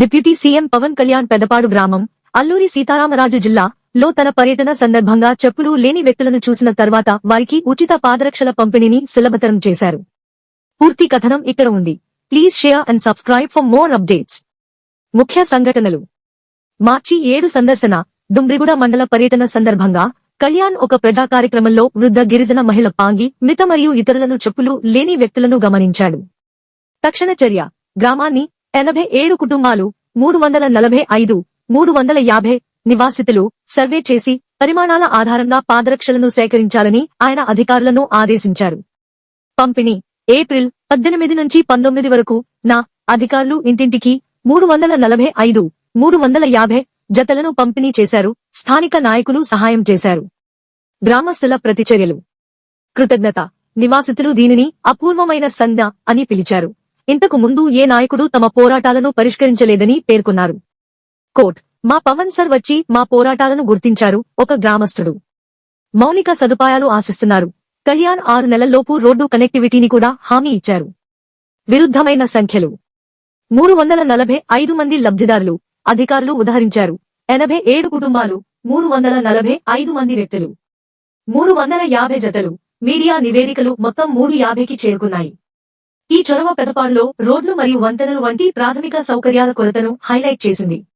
Deputy CM Pawan Kalyan Pedapadu గ్రామం అల్లూరి సీతారామరాజు జిల్లా లో తన పర్యటన సందర్భంగా చెప్పులు లేని వ్యక్తులను చూసిన తర్వాత వారికి ఉచిత పాదరక్షల పంపిణీని సులభతరం చేశారు. పూర్తి కథనం ఇక్కడ ఉంది. Please share and subscribe for more updates. ముఖ్య సంఘటనలు. మార్చి ఏడు సందర్శన డుమ్రిగూడ మండల పర్యటన సందర్భంగా కళ్యాణ్ ఒక ప్రజా కార్యక్రమంలో వృద్ధ గిరిజన మహిళ పాంగి మిత మరియు ఇతరులను చెప్పులు లేని వ్యక్తులను గమనించాడు. తక్షణ చర్య. గ్రామాన్ని ఎనభై ఏడు కుటుంబాలు మూడు వందల నలభై ఐదు మూడు వందల యాభై నివాసితులు సర్వే చేసి పరిమాణాల ఆధారంగా పాదరక్షలను సేకరించాలని ఆయన అధికారులను ఆదేశించారు. పంపిణీ ఏప్రిల్ పద్దెనిమిది నుంచి పంతొమ్మిది వరకు నా అధికారులు ఇంటింటికి మూడు వందల నలభై ఐదు మూడు వందల యాభై జతలను పంపిణీ చేశారు స్థానిక నాయకులు సహాయం చేశారు. గ్రామస్తుల ప్రతిచర్యలు. కృతజ్ఞత. నివాసితులు దీనిని అపూర్వమైన సంజ్ఞ అని పిలిచారు. ఇంతకు ముందు ఏ నాయకుడు తమ పోరాటాలను పరిష్కరించలేదని పేర్కొన్నారు. కోట్ మా పవన్ సర్ వచ్చి మా పోరాటాలను గుర్తించారు. ఒక గ్రామస్తుడు మౌలిక సదుపాయాలు ఆశిస్తున్నారు. కళ్యాణ్ ఆరు నెలల్లోపు రోడ్డు కనెక్టివిటీని కూడా హామీ ఇచ్చారు. విరుద్ధమైన సంఖ్యలు. మూడు వందల నలభై ఐదు మంది లబ్ధిదారులు అధికారులు ఉదహరించారు. ఎనభై ఏడు కుటుంబాలు మూడు వందల నలభై ఐదు మంది వ్యక్తులు. మూడు వందల యాభై జతలు మీడియా నివేదికలు మొత్తం మూడు యాభైకి చేరుకున్నాయి. ఈ చొరవ పెదపాడులో రోడ్లు మరియు వంతెనలు వంటి ప్రాథమిక సౌకర్యాల కొరతను హైలైట్ చేసింది.